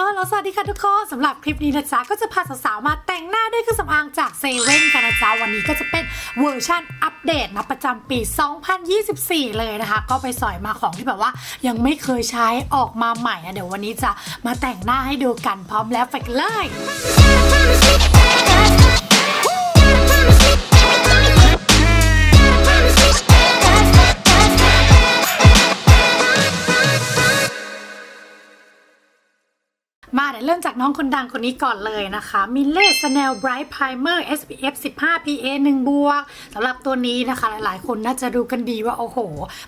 ลฮัลโหลสวัสดีค่ะทุกคนสำหรับคลิปนี้นะจ๊ะก็จะพาสาวๆมาแต่งหน้าด้วยเครื่องสำอางจากเซเว่นกันนะจ๊ะวันนี้ก็จะเป็นเวอร์ชันอัปเดตนะประจำปี 2024 เลยนะคะ ก็ไปสอยมาของที่แบบว่า ยังไม่เคยใช้ออกมาใหม่นะเดี๋ยววันนี้จะมาแต่งหน้าให้ดูกันพร้อมแล้วไปกันเลย เดี๋ยวเริ่มจากน้องคนดังคนนี้ก่อนเลยนะคะมิเล่สแนลไบรท์ไพรเมอร์ SPF 15 PA 1บวกสำหรับตัวนี้นะคะ หลายๆ คนน่าจะรู้กันดีว่า โอ้โห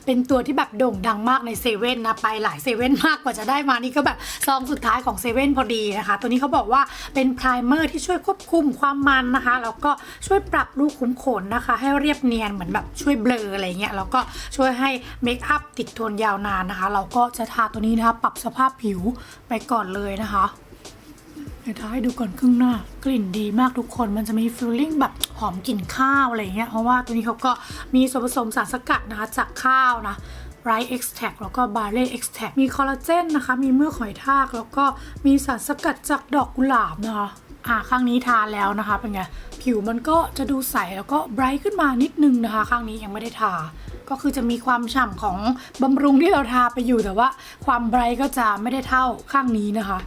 เป็นตัวที่แบบโด่งดังมากในเซเว่นนะ ไปหลายเซเว่นมากกว่าจะได้มานี่ก็แบบซองสุดท้ายของเซเว่นพอดีนะคะ ตัวนี้เขาบอกว่าเป็นไพรเมอร์ที่ช่วยควบคุมความมันนะคะ แล้วก็ช่วยปรับรูขุมขนนะคะ ให้เรียบเนียนเหมือนแบบช่วยเบลออะไรเงี้ยแล้วก็ช่วยให้เมคอัพติดทนยาวนานนะคะ เราก็จะทาตัวนี้นะคะปรับสภาพผิวไปก่อนเลยนะคะ ดี๋ยวทาให้ดูก่อนครึ่งหน้า กลิ่นดีมากทุกคนมันจะมีฟีลลิ่งแบบหอมกลิ่นข้าวอะไรเงี้ยเพราะว่าตัวนี้เขาก็มีส่วนผสมสารสกัดนะคะจากข้าวนะ Rice Extract แล้วก็ Barley Extract มีคอลลาเจนนะคะ มีเมือกหอยทาก แล้วก็มีสารสกัดจากดอกกุหลาบนะคะอ่าข้างนี้ทานแล้วนะคะ เป็นไง ผิวมันก็จะดูใส แล้วก็ไบรท์ขึ้นมานิดนึงนะคะ ข้างนี้ยังไม่ได้ทา ก็คือจะมีความฉ่ำของบำรุงที่เราทาไปอยู่แต่ว่า ความไบรท์ก็จะไม่ได้เท่าข้างนี้นะคะ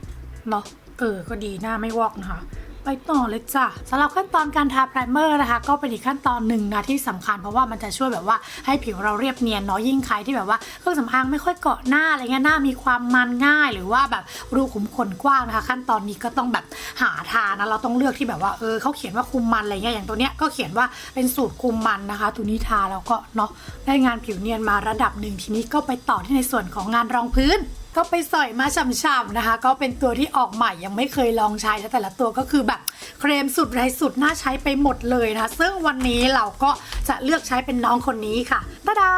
เนาะ เออ ก็ดีหน้าไม่วอกนะคะ ไปต่อเลยจ้ะสำหรับขั้นตอนการทาไพรเมอร์นะคะ ก็เป็นอีกขั้นตอนหนึ่งนะที่สำคัญเพราะว่ามันจะช่วยแบบว่าให้ผิวเราเรียบเนียนเนาะยิ่งใครที่แบบว่าเครื่องสำอางไม่ค่อยเกาะหน้าอะไรเงี้ยหน้ามีความมันง่าย หรือว่าแบบรูขุมขนกว้างนะคะ ขั้นตอนนี้ก็ต้องแบบหาทานะเราต้องเลือกที่แบบว่าเออเขาเขียนว่าคุมมันอะไรเงี้ยอย่างตัวเนี้ยก็เขียนว่าเป็นสูตรคุมมันนะคะ ตัวนี้ทาแล้วก็เนาะได้งานผิวเนียนมาระดับหนึ่งทีนี้ก็ไปต่อที่ในส่วนของงานรองพื้น ก็ไปสอยมาฉ่ำๆนะคะ ก็เป็นตัวที่ออกใหม่ยังไม่เคยลองใช้แล้วแต่ละตัวก็คือแบบเครมสุดไรสุดน่าใช้ไปหมดเลยนะคะ ซึ่งวันนี้เราก็จะเลือกใช้เป็นน้องคนนี้ค่ะตาดา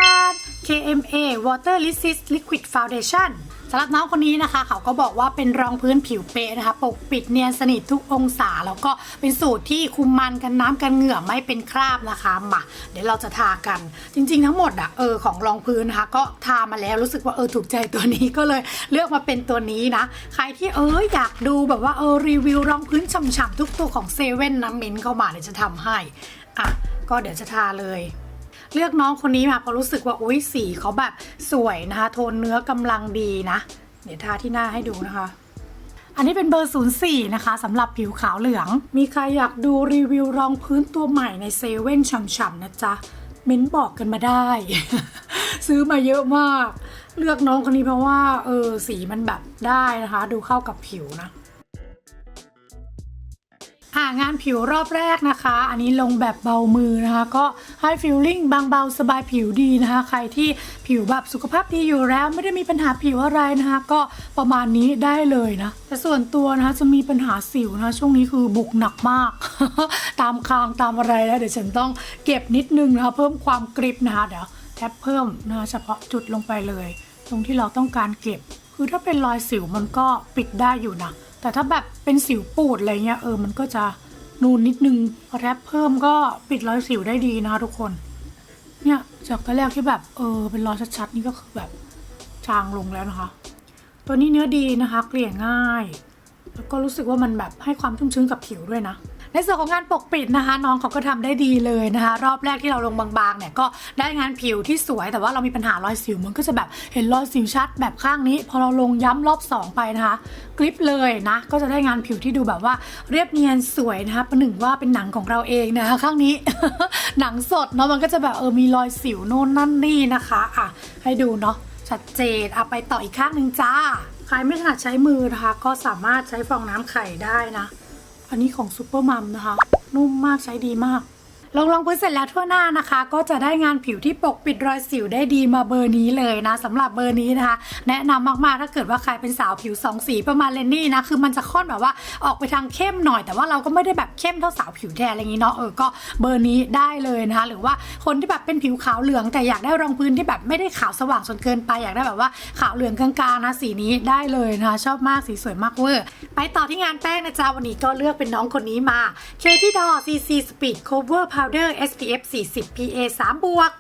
KMA Water Resist Liquid Foundation ำหรับน้องคนนี้นะคะ เขาก็บอกว่าเป็นรองพื้นผิวเป๊ะนะคะ ปกปิดเนียนสนิททุกองศา แล้วก็เป็นสูตรที่คุมมันกันน้ำกันเหงื่อไม่เป็นคราบนะคะมาเดี๋ยวเราจะทากัน จริง ๆ ทั้งหมดอะเออของรองพื้นนะคะ ก็ทามาแล้วรู้สึกว่าเออถูกใจตัวนี้ก็เลยเลือกมาเป็นตัวนี้นะ ใครที่เอออยากดูแบบว่าเออรีวิวรองพื้นฉ่ำๆทุกตัวของเซเว่นนะเมนเข้ามาเดี๋ยวจะทำให้อะก็เดี๋ยวจะทาเลย เลือกน้องคนนี้มาเพราะรู้สึกว่าอุ้ยสีเขาแบบสวยนะคะ โทนเนื้อกำลังดีนะ เดี๋ยวทาที่หน้าให้ดูนะคะอันนี้เป็นเบอร์ 04 นะคะสำหรับผิวขาวเหลือง มีใครอยากดูรีวิวรองพื้นตัวใหม่ในเซเว่นฉ่ำๆนะจ๊ะ เม้นบอกกันมาได้ ซื้อมาเยอะมาก เลือกน้องคนนี้เพราะว่า เออ สีมันแบบได้นะคะ ดูเข้ากับผิวนะ อ่างานผิวรอบแรกนะคะ อันนี้ลงแบบเบามือนะคะ ก็ให้ฟิลลิ่งบางเบาสบายผิวดีนะคะ ใครที่ผิวแบบสุขภาพดีอยู่แล้วไม่ได้มีปัญหาผิวอะไรนะคะ ก็ประมาณนี้ได้เลยนะ แต่ส่วนตัวนะคะจะมีปัญหาสิวนะคะช่วงนี้คือบุกหนักมาก ตามคางตามอะไรแล้วเดี๋ยวฉันต้องเก็บนิดนึงนะคะเพิ่มความกริบนะคะเดี๋ยวแทบเพิ่มนะคะเฉพาะจุดลงไปเลย ตรงที่เราต้องการเก็บ คือถ้าเป็นรอยสิวมันก็ปิดได้อยู่นะ แต่ถ้าแบบเป็นสิวปูดอะไรเงี้ยเออมันก็จะนูนนิดนึงพอแรปเพิ่มก็ปิดรอยสิวได้ดีนะคะทุกคน เนี่ยจากตอนแรกที่แบบเออเป็นรอยชัดๆนี่ก็คือแบบจางลงแล้วนะคะ ตัวนี้เนื้อดีนะคะ เกลี่ยง่าย แล้วก็รู้สึกว่ามันแบบให้ความชุ่มชื้นกับผิวด้วยนะ ในส่วนของงานปกปิดนะคะ น้องเขาก็ทำได้ดีเลยนะคะ รอบแรกที่เราลงบางๆเนี่ยก็ได้งานผิวที่สวยแต่ว่าเรามีปัญหารอยสิวมันก็จะแบบเห็นรอยสิวชัดแบบข้างนี้ พอเราลงย้ำรอบ 2 ไปนะคะกริปเลยนะก็จะได้งานผิวที่ดูแบบว่าเรียบเนียนสวยนะคะประหนึ่งว่าเป็นหนังของเราเองนะคะข้างนี้หนังสดเนาะมันก็จะแบบเออมีรอยสิวโน่นนั่นนี่นะคะอะให้ดูเนาะชัดเจนเอาไปต่ออีกข้างหนึ่งจ้าใครไม่ถนัดใช้มือนะคะ ก็สามารถใช้ฟองน้ำไข่ได้นะ อันนี้ของซูเปอร์มัมนะคะ นุ่มมากใช้ดีมาก ลงรองพื้นเสร็จแล้วทั่วหน้านะคะ ก็จะได้งานผิวที่ปกปิดรอยสิวได้ดีมาเบอร์นี้เลยนะสำหรับเบอร์นี้นะคะ แนะนำมากๆถ้าเกิดว่าใครเป็นสาวผิวสองสีประมาณเลนนี่นะคือมันจะค่อนแบบว่าออกไปทางเข้มหน่อย แต่ว่าเราก็ไม่ได้แบบเข้มเท่าสาวผิวแทนอะไรอย่างนี้เนาะเออก็เบอร์นี้ได้เลยนะคะหรือว่าคนที่แบบเป็นผิวขาวเหลือง แต่อยากได้รองพื้นที่แบบไม่ได้ขาวสว่างจนเกินไปอยากได้แบบว่าขาวเหลืองกลางๆนะสีนี้ได้เลยนะคะชอบมากสีสวยมากเวอร์ไปต่อที่งานแป้งนะจ๊ะวันนี้ก็เลือกเป็นน้องคนนี้มา k ที่ดอ CC Speed Cover Powder SPF 40 PA 3บวก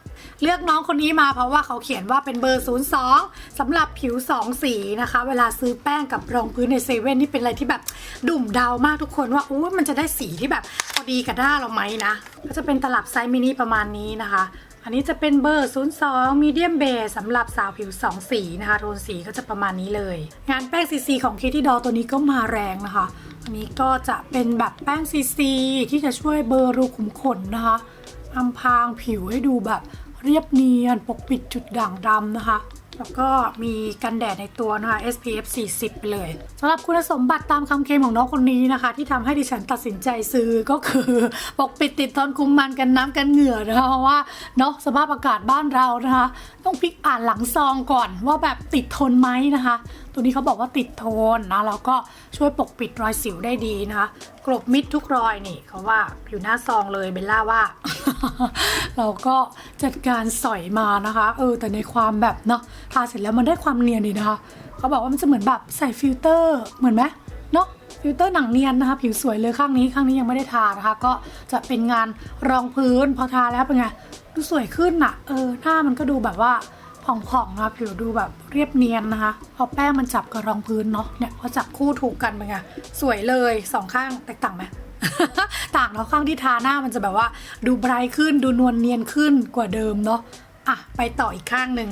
เลือกน้องคนนี้มาเพราะว่าเขาเขียนว่าเป็นเบอร์ 02สำหรับผิว 2 สีนะคะ เวลาซื้อแป้งกับรองพื้นในเซเว่นนี่เป็นอะไรที่แบบดุ่มเดามากทุกคนว่าอู้มันจะได้สีที่แบบพอดีกับหน้าเราไหมนะ ก็จะเป็นตลับไซส์มินิประมาณนี้นะคะ อันนี้จะเป็นเบอร์ 02 medium base สำหรับสาวผิว 2 สีนะคะ โทนสีก็จะประมาณนี้เลย งานแป้งซีซีของคิที่ดอตัวนี้ก็มาแรงนะคะ อันนี้ก็จะเป็นแบบแป้งซีซีที่จะช่วยเบอร์รูขุมขนนะคะอำพรางผิวให้ดูแบบเรียบเนียนปกปิดจุดด่างดำนะคะ แล้วก็มีกันแดดในตัวนะคะ SPF 40 ไปเลยสำหรับคุณสมบัติตามคำเคลมของน้องคนนี้นะคะ ที่ทำให้ดิฉันตัดสินใจซื้อก็คือปกปิดติดทนคุมมันกันน้ำกันเหงื่อนะคะเพราะว่าเนาะสภาพอากาศบ้านเรานะคะ ต้องพลิกอ่านหลังซองก่อนว่าแบบติดทนไหมนะคะ ตัวนี้เขาบอกว่าติดโทนนะแล้วก็ช่วยปกปิดรอยสิวได้ดีนะคะกลบมิดทุกรอยนี่เขาว่าอยู่หน้าซองเลยเบลล่าว่า เราก็จัดการสอยมานะคะ เออ แต่ในความแบบเนาะทาเสร็จแล้วมันได้ความเนียนดีนะคะเขาบอกว่ามันจะเหมือนแบบใส่ฟิลเตอร์เหมือนไหมเนาะฟิลเตอร์หนังเนียนนะคะผิวสวยเลยข้างนี้ข้างนี้ยังไม่ได้ทานะคะ ก็จะเป็นงานรองพื้นพอทาแล้วเป็นไงดูสวยขึ้นอะเออหน้ามันก็ดูแบบว่า ผ่องๆนะคะผิวดูแบบเรียบเนียนนะคะ พอแป้งมันจับกับรองพื้นเนาะเนี่ยพอจับคู่ถูกกันเป็นไงสวยเลยสองข้างแตกต่างไหมต่างเนาะข้างที่ทาหน้ามันจะแบบว่า ดูไบรท์ขึ้นดูนวลเนียนขึ้นกว่าเดิมเนาะอะไปต่ออีกข้างหนึ่ง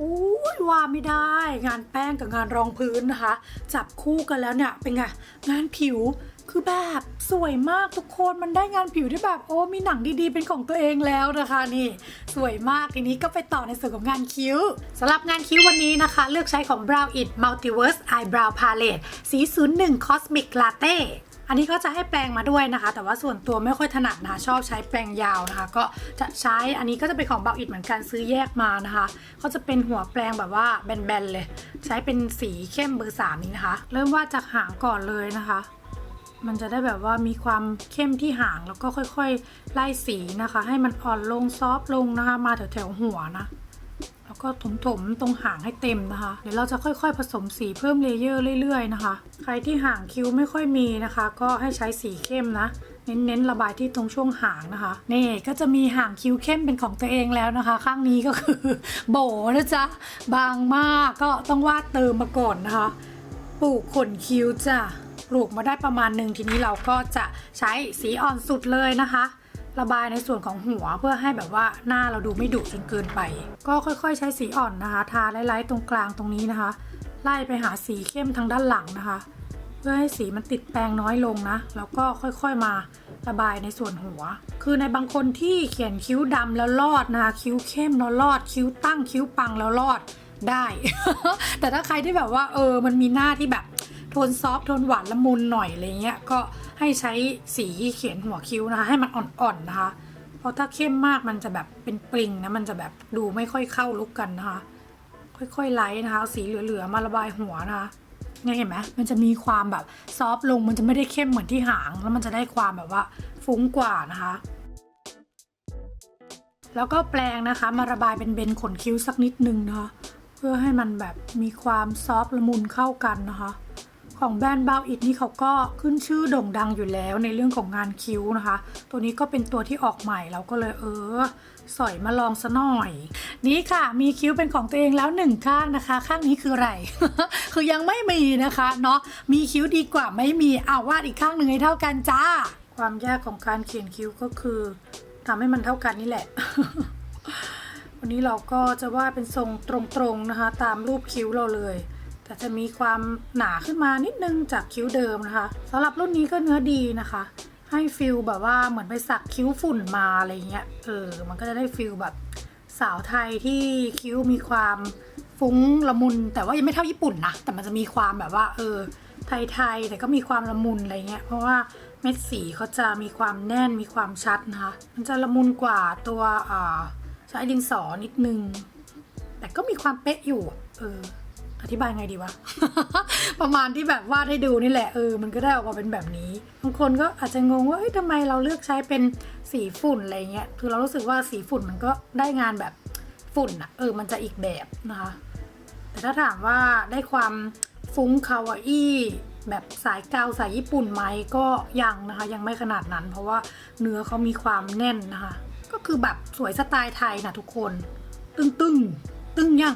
อุ้ยว่าไม่ได้ งานแป้งกับงานรองพื้นนะคะ จับคู่กันแล้วเนี่ยเป็นไงงานผิวคือแบบสวยมากทุกคนมันได้งานผิวที่แบบโอ้มีหนังดีๆ เป็นของตัวเองแล้วนะคะนี่ สวยมากทีนี้ก็ไปต่อในส่วนของงานคิ้วสำหรับงานคิ้ววันนี้นะคะ เลือกใช้ของ Brow It Multiverse Eyebrow Palette สี01 Cosmic Latte อันนี้ก็จะให้แปรงมาด้วยนะคะ แต่ว่าส่วนตัวไม่ค่อยถนัดนะคะชอบใช้แปรงยาวนะคะ ก็จะใช้อันนี้ก็จะเป็นของ Brow It เหมือนกันซื้อแยกมานะคะก็จะเป็นหัวแปรงแบบว่าแบนๆเลย ใช้เป็นสีเข้มเบอร์สามนี้นะคะ เริ่มวาดจากหางก่อนเลยนะคะ มันจะได้แบบว่ามีความเข้มที่หางแล้วก็ค่อยๆ ไล่สีนะคะ ให้มันอ่อนลงซอฟต์ลงนะคะ มาแถวๆหัวนะ ก็ถมๆตรงหางให้เต็มนะคะ เดี๋ยวเราจะค่อยๆ ผสมสีเพิ่มเลเยอร์เรื่อยๆนะคะ ใครที่หางคิ้วไม่ค่อยมีนะคะ ก็ให้ใช้สีเข้มนะเน้นๆระบายที่ตรงช่วงหางนะคะนี่ก็จะมีหางคิ้วเข้มเป็นของตัวเองแล้วนะคะ ข้างนี้ก็คือโบนะจ๊ะบางมากก็ต้องวาดเติมมาก่อนนะคะปลูกขนคิ้วจ้ะปลูกมาได้ประมาณหนึ่งทีนี้เราก็จะใช้สีอ่อนสุดเลยนะคะ ระบายในส่วนของหัวเพื่อให้แบบว่าหน้าเราดูไม่ดุจนเกินไป ก็ค่อยๆ ใช้สีอ่อนนะคะ ทาไล่ๆตรงกลางตรงนี้นะคะ ไล่ไปหาสีเข้มทางด้านหลังนะคะ เพื่อให้สีมันติดแปรงน้อยลงนะ แล้วก็ค่อยๆมาระบายในส่วนหัว คือในบางคนที่เขียนคิ้วดำแล้วรอดนะคะ คิ้วเข้มแล้วรอด คิ้วตั้งคิ้วปังแล้วรอดได้ แต่ถ้าใครที่แบบว่าเออมันมีหน้าที่แบบโทนซอฟต์โทนหวานละมุนหน่อยอะไรเงี้ยก็ ให้ใช้สีเขียนหัวคิ้วนะคะ ให้มันอ่อนๆนะคะ เพราะถ้าเข้มมากมันจะแบบเป็นปริงนะมันจะแบบดูไม่ค่อยเข้าลุกกันนะคะ ค่อยๆไล่นะคะสีเหลือๆมาระบายหัวนะคะเนี่ยเห็นไหมมันจะมีความแบบซอฟต์ลงมันจะไม่ได้เข้มเหมือนที่หาง แล้วมันจะได้ความแบบว่าฟุ้งกว่านะคะ แล้วก็แปรงนะคะ มาระบายเป็นเบนขนคิ้วสักนิดนึงนะคะ เพื่อให้มันแบบมีความซอฟต์ละมุนเข้ากันนะคะ ของแบรนด์บาวอิดนี่เขาก็ขึ้นชื่อโด่งดังอยู่แล้วในเรื่องของงานคิ้วนะคะ ตัวนี้ก็เป็นตัวที่ออกใหม่เราก็เลยเออ สอยมาลองซะหน่อย นี่ค่ะมีคิ้วเป็นของตัวเองแล้วหนึ่งข้างนะคะ ข้างนี้คืออะไร คือยังไม่มีนะคะเนาะมีคิ้วดีกว่าไม่มีเอาวาดอีกข้างหนึ่งให้เท่ากันจ้า ความยากของการเขียนคิ้วก็คือทำให้มันเท่ากันนี่แหละวันนี้เราก็จะวาดเป็นทรงตรงๆนะคะ ตามรูปคิ้วเราเลย แต่จะมีความหนาขึ้นมานิดนึงจากคิ้วเดิมนะคะสำหรับรุ่นนี้ก็เนื้อดีนะคะ ให้ฟิลแบบว่าเหมือนไปสักคิ้วฝุ่นมาอะไรเงี้ยเออมันก็จะได้ฟิลแบบสาวไทยที่คิ้วมีความฟุ้งละมุน แต่ว่ายังไม่เท่าญี่ปุ่นนะแต่มันจะมีความแบบว่า เออ ไทยๆแต่ก็มีความละมุนอะไรเงี้ยเพราะว่าเม็ดสีเขาจะมีความแน่นมีความชัดนะคะ มันจะละมุนกว่าตัวอ่าใช้ดินสอนิดนึง แต่ก็มีความเป๊ะอยู่เออ อธิบายไงดีวะ ประมาณที่แบบวาดให้ดูนี่แหละเออมันก็ได้ออกมาเป็นแบบนี้บางคนก็อาจจะงงว่าเฮ้ยทำไมเราเลือกใช้เป็นสีฝุ่นอะไรเงี้ยคือเรารู้สึกว่าสีฝุ่นมันก็ได้งานแบบฝุ่นอะเออมันจะอีกแบบนะคะ แต่ถ้าถามว่าได้ความฟุ้งคาวาอี้แบบสายกาวสายญี่ปุ่นไหมก็ยังนะคะ ยังไม่ขนาดนั้น เพราะว่าเนื้อเขามีความแน่นนะคะ ก็ก็คือแบบสวยสไตล์ไทยนะทุกคน ตึงตึงตึงยัง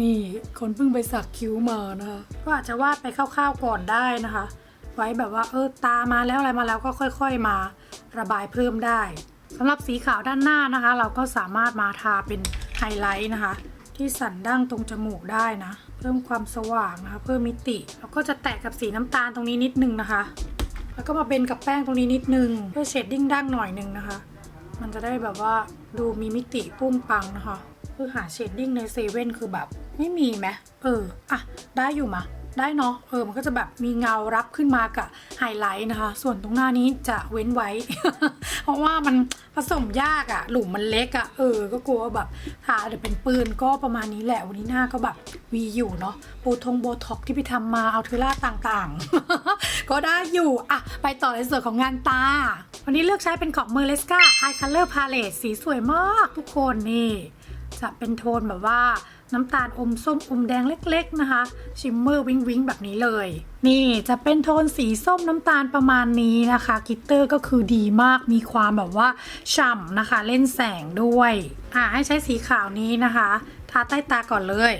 นี่คนเพิ่งไปสักคิ้วมานะคะก็อาจจะวาดไปคร่าวๆก่อนได้นะคะ ไว้แบบว่าเออตามาแล้วอะไรมาแล้วก็ค่อยๆมาระบายเพิ่มได้สำหรับสีขาวด้านหน้านะคะ เราก็สามารถมาทาเป็นไฮไลท์นะคะ ที่สันดั้งตรงจมูกได้นะ เพิ่มความสว่างนะคะ เพิ่มมิติแล้วก็จะแตะกับสีน้ำตาลตรงนี้นิดนึงนะคะ แล้วก็มาเบนกับแป้งตรงนี้นิดนึงเพื่อเชดดิ้งดั้งหน่อยนึงนะคะ มันจะได้แบบว่าดูมีมิติปุ้งปังนะคะ คือหาเชดดิ้งในเซเว่นคือแบบ ไม่มีไหมเออ อะ ได้อยู่มะ ได้เนาะเออมันก็จะแบบมีเงารับขึ้นมากับไฮไลท์นะคะ ส่วนตรงหน้านี้จะเว้นไว้ เพราะว่ามันผสมยากอะ่ะ หลุมมันเล็กอะ่ะ เออ ก็กลัวแบบทาเดี๋ยวเป็นปืนก็ประมาณนี้แหละ วันนี้หน้าก็แบบวีอยู่เนาะโบทงโบท็อกที่ไปทำมาเอาเทอร่าต่างๆ ก็ได้อยู่ อะ ไปต่อในส่วนของงานตา วันนี้เลือกใช้เป็นของ m e r l e s c a Eye Color Palette สีสวยมากทุกคนนี่ จะเป็นโทนแบบว่า น้ำตาลอมส้มอมแดงเล็ก ๆ นะคะ ชิมเมอร์วิงวิงแบบนี้เลย นี่จะเป็นโทนสีส้มน้ำตาลประมาณนี้นะคะกิตเตอร์ก็คือดีมากมีความแบบว่าฉ่ำนะคะ เล่นแสงด้วยอ่าให้ใช้สีขาวนี้นะคะทาใต้ตาก่อนเลย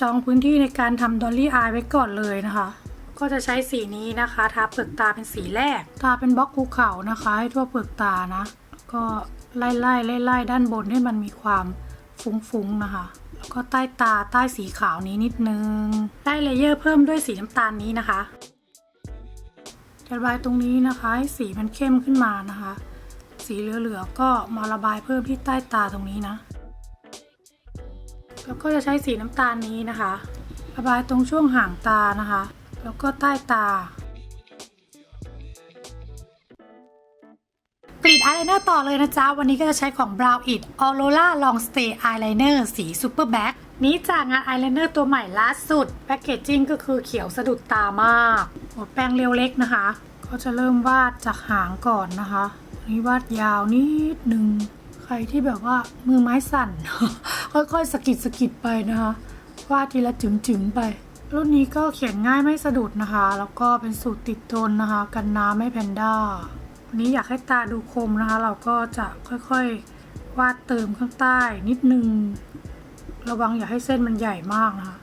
จองพื้นที่ในการทำดอลลี่อายไว้ก่อนเลยนะคะก็จะใช้สีนี้นะคะทาเปลือกตาเป็นสีแรก ทาเป็นบล็อกภูเขานะคะ ให้ทั่วเปลือกตานะ ก็ไล่ไล่ไล่ไล่ด้านบนให้มันมีความฟุ้งๆนะคะ แล้วก็ใต้ตาใต้สีขาวนี้นิดนึง ได้เลเยอร์เพิ่มด้วยสีน้ำตาลนี้นะคะ จะระบายตรงนี้นะคะให้สีมันเข้มขึ้นมานะคะ สีเหลือๆก็มาระบายเพิ่มที่ใต้ตาตรงนี้นะ แล้วก็จะใช้สีน้ำตาลนี้นะคะ ระบายตรงช่วงห่างตานะคะ แล้วก็ใต้ตา อายไลเนอร์ต่อเลยนะจ๊ะ วันนี้ก็จะใช้ของ Brow It Aurora Long Stay Eyeliner สี Super Black นี้จากงานอายไลเนอร์ตัวใหม่ล่าสุด แพคเกจจิ้งก็คือเขียวสะดุดตามากหมดแป้งเรียวเล็กนะคะก็จะเริ่มวาดจากหางก่อนนะคะนนี้วาดยาวนิดนึงใครที่แบบว่ามือไม้สั่น ค่อยๆสกิดสกิดไปนะคะวาดทีละจึงๆไปรุ่นนี้ก็เขียนง่ายไม่สะดุดนะคะ แล้วก็เป็นสูตรติดทนนะคะ กันน้ำไม่แพนด้า นนี้อยากให้ตาดูคมนะคะ เราก็จะค่อยๆวาดเติมข้างใต้นิดนึง ระวังอย่าให้เส้นมันใหญ่มากนะคะ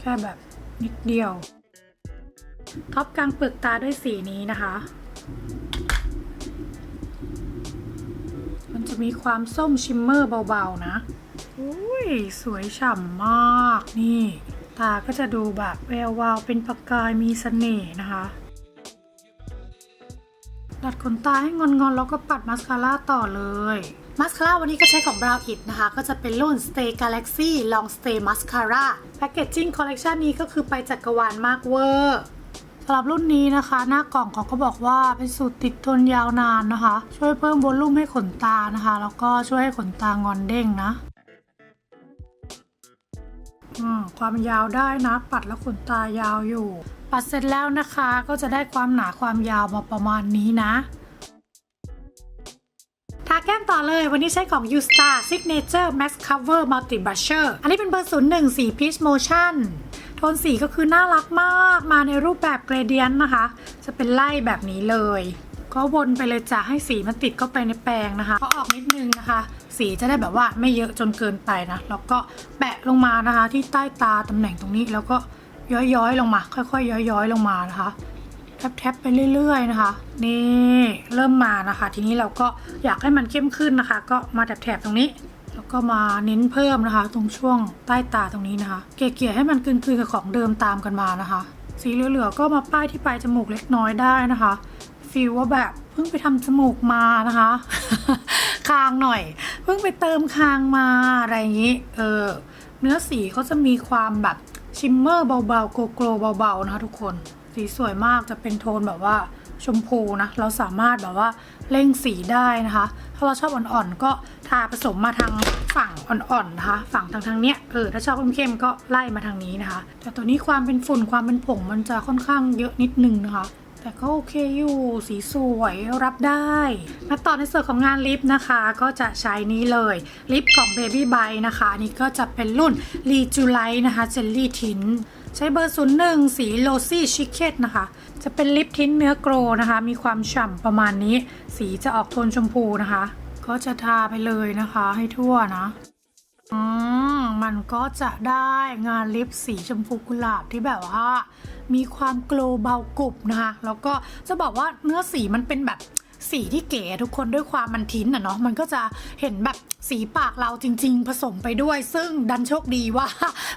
แค่แบบนิดเดียว ท็อปกลางเปลือกตาด้วยสีนี้นะคะ มันจะมีความส้มชิมเมอร์เบาๆนะอุ้ยสวยฉ่ำมากนี่ ตาก็จะดูแบบแวววาวเป็นประกายมีเสน่ห์นะคะ ดัดขนตาให้งอนๆ แล้วก็ปัดมาสคาร่าต่อเลยมาสคาร่าวันนี้ก็ใช้ของ Brow It นะคะ ก็จะเป็นรุ่น Stay Galaxy Long Stay Mascara แพคเกจจิ้งคอลเล t ชันนี้ก็คือไปจักรวาลมากเวอร์สำหรับรุ่นนี้นะคะ หน้ากล่องเขาก็บอกว่าเป็นสูตรติดทนยาวนานนะคะ ช่วยเพิ่มโวลุ่มให้ขนตานะคะ แล้วก็ช่วยให้ขนตางอนเด้งนะ ความยาวได้นะ ปัดแล้วขนตายาวอยู่ ปัดเสร็จแล้วนะคะก็จะได้ความหนาความยาวมาประมาณนี้นะทาแก้มต่อเลย วันนี้ใช้ของ U Star Signature Max Cover Multi Blusher อันนี้เป็นเบอร์ 01 สี Peach Motion โทนสีก็คือน่ารักมาก มาในรูปแบบเกรเดียนนะคะ จะเป็นไล่แบบนี้เลย ก็วนไปเลยจะให้สีมันติดเข้าไปในแปรงนะคะก็ออกนิดนึงนะคะ สีจะได้แบบว่าไม่เยอะจนเกินไปนะ แล้วก็แปะลงมานะคะ ที่ใต้ตาตำแหน่งตรงนี้ แล้วก็ย้อยๆลงมา ค่อยๆ ย้อยๆ ลงมานะคะแทบๆไปเรื่อยๆนะคะ นี่เริ่มมานะคะ ทีนี้เราก็อยากให้มันเข้มขึ้นนะคะ ก็มาแถบๆตรงนี้ แล้วก็มาเน้นเพิ่มนะคะ ตรงช่วงใต้ตาตรงนี้นะคะ เกลี่ยให้มันกลืนๆกับของเดิมตามกันมานะคะ สีเหลือๆก็มาป้ายที่ปลายจมูกเล็กน้อยได้นะคะฟีลว่าแบบ เพิ่งไปทำจมูกมานะคะ คางหน่อย เพิ่งไปเติมคางมาอะไรอย่างนี้ เออ เนื้อสีเขาจะมีความแบบชิมเมอร์เบาๆโกโกลเบาๆนะคะทุกคน สีสวยมากจะเป็นโทนแบบว่าชมพูนะ เราสามารถแบบว่าเร่งสีได้นะคะ ถ้าเราชอบอ่อนๆ ก็ทาผสมมาทางฝั่งอ่อนๆนะคะ ฝั่งทางทางเนี้ย เออ ถ้าชอบเข้มๆก็ไล่มาทางนี้นะคะ แต่ตัวนี้ความเป็นฝุ่นความเป็นผงมันจะค่อนข้างเยอะนิดนึงนะคะ แต่ก็โอเคอยู่สีสวยรับได้มาต่อในส่วนของงานลิปนะคะ ก็จะใช้นี้เลยลิปของ Baby b y นะคะนนี้ก็จะเป็นรุ่น r e j u l i t e นะคะ Jelly Tint ใช้เบอร์ 01 สีโ o ซี่ชิคเ e ตนะคะ จะเป็นลิปทิ้นเนื้อโกลนะคะ มีความฉ่ำประมาณนี้ สีจะออกโทนชมพูนะคะ ก็จะทาไปเลยนะคะให้ทั่วนะอืมมันก็จะได้งานลิปสีชมพูกุหลาบที่แบบว่า มีความโกลเบากรุบนะคะ แล้วก็จะบอกว่าเนื้อสีมันเป็นแบบสีที่เก๋ทุกคนด้วยความมันทิ้นอะเนาะมันก็จะเห็นแบบสีปากเราจริง ๆ ผสมไปด้วย ซึ่งดันโชคดีว่า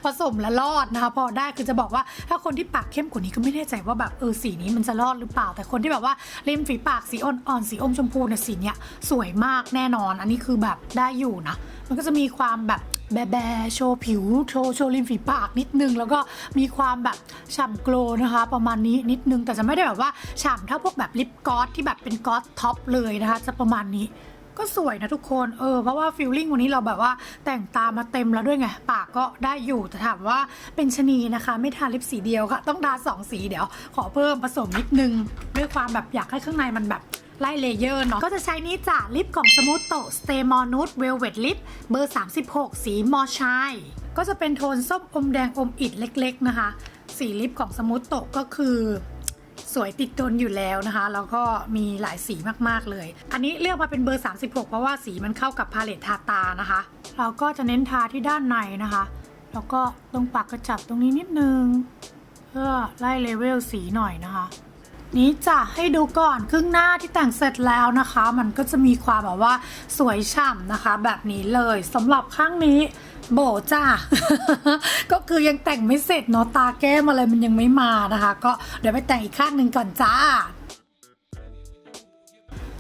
ผสมและรอดนะคะ พอได้คือจะบอกว่าถ้าคนที่ปากเข้มกว่านี้ก็ไม่แน่ใจว่าแบบเออสีนี้มันจะรอดหรือเปล่า แต่คนที่แบบว่าริมฝีปากสีอ่อนๆสีอมชมพูเนี่ยสีเนี้ยสวยมากแน่นอน อันนี้คือแบบได้อยู่นะมันก็จะมีความแบบ แบแบโชว์ผิวโชว์โชว์ริมฝีปากนิดนึง แล้วก็มีความแบบฉ่ำโกลนะคะ ประมาณนี้นิดนึงแต่จะไม่ได้แบบว่าฉ่ำเท่าพวกแบบลิปกอสที่แบบเป็นกอสท็อปเลยนะคะ จะประมาณนี้ก็สวยนะทุกคนเออเพราะว่าฟิลลิ่งวันนี้เราแบบว่าแต่งตามาเต็มแล้วด้วยไง ปากก็ได้อยู่แต่ถามว่าเป็นชะนีนะคะ ไม่ทาลิปสีเดียวค่ะ ต้องทาสองสีเดี๋ยว ขอเพิ่มผสมนิดนึง ด้วยความแบบอยากให้ข้างในมันแบบ ไล่เลเยอร์เนาะก็จะใช้นี้จ้ะลิปของสมูทโตสเตมอนูดเวลเวดลิปเบอร์ 36 สีมอชายก็จะเป็นโทนส้มอมแดงอมอิดเล็ก ๆนะคะ สีลิปของสมูทโตก็คือสวยติดทนอยู่แล้วนะคะ แล้วก็มีหลายสีมากๆเลย อันนี้เลือกมาเป็นเบอร์ 36 เพราะว่าสีมันเข้ากับพาเลตทาตานะคะเราก็จะเน้นทาที่ด้านในนะคะ แล้วก็ตรงปากกระจับตรงนี้นิดนึง เพื่อไล่เลเวลสีหน่อยนะคะ นี้จะให้ดูก่อนครึ่งหน้าที่แต่งเสร็จแล้วนะคะ มันก็จะมีความแบบว่าสวยฉ่ำนะคะ แบบนี้เลยสำหรับข้างนี้โบจ้า ก็คือยังแต่งไม่เสร็จเนาะตาแก้มอะไรมันยังไม่มานะคะ ก็เดี๋ยวไปแต่งอีกข้างหนึ่งก่อนจ้า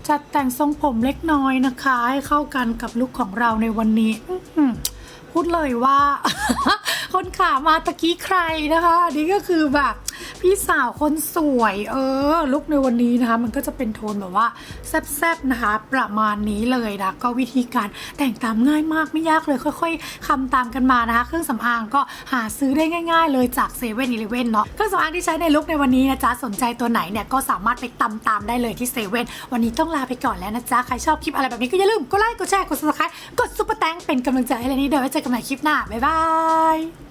จัดแต่งทรงผมเล็กน้อยนะคะ ให้เข้ากันกับลุคของเราในวันนี้พูดเลยว่า คนขามาตะกี้ใครนะคะอันนี้ก็คือแบบพี่สาวคนสวยเออลุคในวันนี้นะคะ มันก็จะเป็นโทนแบบว่าแซบๆนะคะ ประมาณนี้เลยนะก็วิธีการแต่งตามง่ายมากไม่ยากเลยค่อย ๆคำตามกันมานะคะ เครื่องสำอางก็หาซื้อได้ง่าย ๆ เลยจากเซเว่นอีเลเว่นเนาะเครื่องสำอางที่ใช้ในลุคในวันนี้นะจ๊ะสนใจตัวไหนเนี่ยก็สามารถไปตำตามได้เลยที่เซเว่นวันนี้ต้องลาไปก่อนแล้วนะจ๊ะใครชอบคลิปอะไรแบบนี้ก็อย่าลืมกดไลค์กดแชร์กด subscribe กดซุปเปอร์แตงเป็นกำลังใจให้เลยนี่เดี๋ยวไว้เจอกันใหม่คลิปหน้าบ๊ายบาย